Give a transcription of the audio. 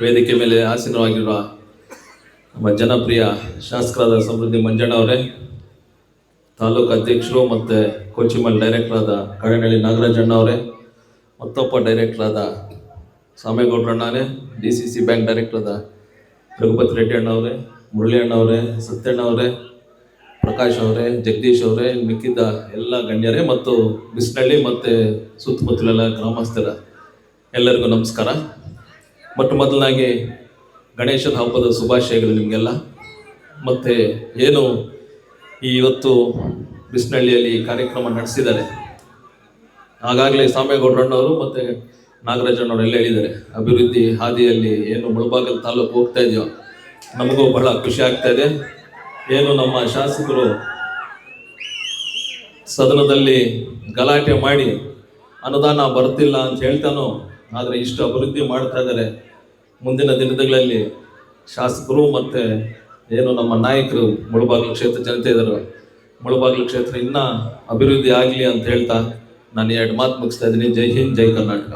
ವೇದಿಕೆ ಮೇಲೆ ಆಸೀನವಾಗಿರುವ ನಮ್ಮ ಜನಪ್ರಿಯ ಶಾಸಕರಾದ ಸಮೃದ್ಧಿ ಮಂಜಣ್ಣ ಅವರೇ, ತಾಲೂಕು ಅಧ್ಯಕ್ಷರು ಮತ್ತು ಕೋಚಿಮಲ್ ಡೈರೆಕ್ಟರ್ ಆದ ಕಡನಹಳ್ಳಿ ನಾಗರಾಜಣ್ಣ ಅವರೇ, ಮತ್ತೊಬ್ಬ ಡೈರೆಕ್ಟರ್ ಆದ ಸಾಮೇಗೌಡ್ರಣ್ಣನೇ D C C bank director ಆದ ರಘುಪತಿ ರೆಡ್ಡಿ ಅಣ್ಣ ಅವರೇ, ಮುರಳಿ ಸತ್ಯಣ್ಣ ಅವರೇ, ಪ್ರಕಾಶ್ ಅವರೇ, ಜಗದೀಶ್ ಅವರೇ ಮಿಕ್ಕಿದ್ದ ಎಲ್ಲ ಗಣ್ಯರೇ ಮತ್ತು ಬಿಸ್ನಳ್ಳಿ ಮತ್ತು ಸುತ್ತಮುತ್ತಲೆಲ್ಲ ಗ್ರಾಮಸ್ಥರ ಎಲ್ಲರಿಗೂ ನಮಸ್ಕಾರ. ಮೊಟ್ಟ ಮೊದಲನಾಗಿ ಗಣೇಶನ ಹಬ್ಬದ ಶುಭಾಶಯಗಳು ನಿಮಗೆಲ್ಲ. ಮತ್ತು ಏನು ಈ ಇವತ್ತು ಬಿಸ್ನಳ್ಳಿಯಲ್ಲಿ ಕಾರ್ಯಕ್ರಮ ನಡೆಸಿದ್ದಾರೆ. ಆಗಾಗಲೇ ಸಾಮೇಗೌಡರಣ್ಣವರು ಮತ್ತು ನಾಗರಾಜಣ್ಣವರು ಎಲ್ಲ ಹೇಳಿದ್ದಾರೆ. ಅಭಿವೃದ್ಧಿ ಹಾದಿಯಲ್ಲಿ ಏನು ಮುಳಬಾಗಲ್ ತಾಲೂಕು ಹೋಗ್ತಾ ಇದೆಯೋ ನಮಗೂ ಬಹಳ ಖುಷಿ ಆಗ್ತಾ ಇದೆ. ಏನು ನಮ್ಮ ಶಾಸಕರು ಸದನದಲ್ಲಿ ಗಲಾಟೆ ಮಾಡಿ ಅನುದಾನ ಬರ್ತಿಲ್ಲ ಅಂತ ಹೇಳ್ತಾನೋ ಆದರೆ ಇಷ್ಟು ಅಭಿವೃದ್ಧಿ ಮಾಡ್ತಾ ಇದ್ದಾರೆ. ಮುಂದಿನ ದಿನಗಳಲ್ಲಿ ಶಾಸಕರು ಮತ್ತು ಏನು ನಮ್ಮ ನಾಯಕರು, ಮುಳಬಾಗಿಲು ಕ್ಷೇತ್ರ ಜನತೆ ಇದ್ದಾರೆ ಮುಳಬಾಗಿಲು ಕ್ಷೇತ್ರ ಇನ್ನೂ ಅಭಿವೃದ್ಧಿ ಆಗಲಿ ಅಂತ ಹೇಳ್ತಾ ನಾನು ಎರಡು ಮಾತು ಮುಗಿಸ್ತಾ ಇದ್ದೀನಿ. ಜೈ ಹಿಂದ್, ಜೈ ಕರ್ನಾಟಕ.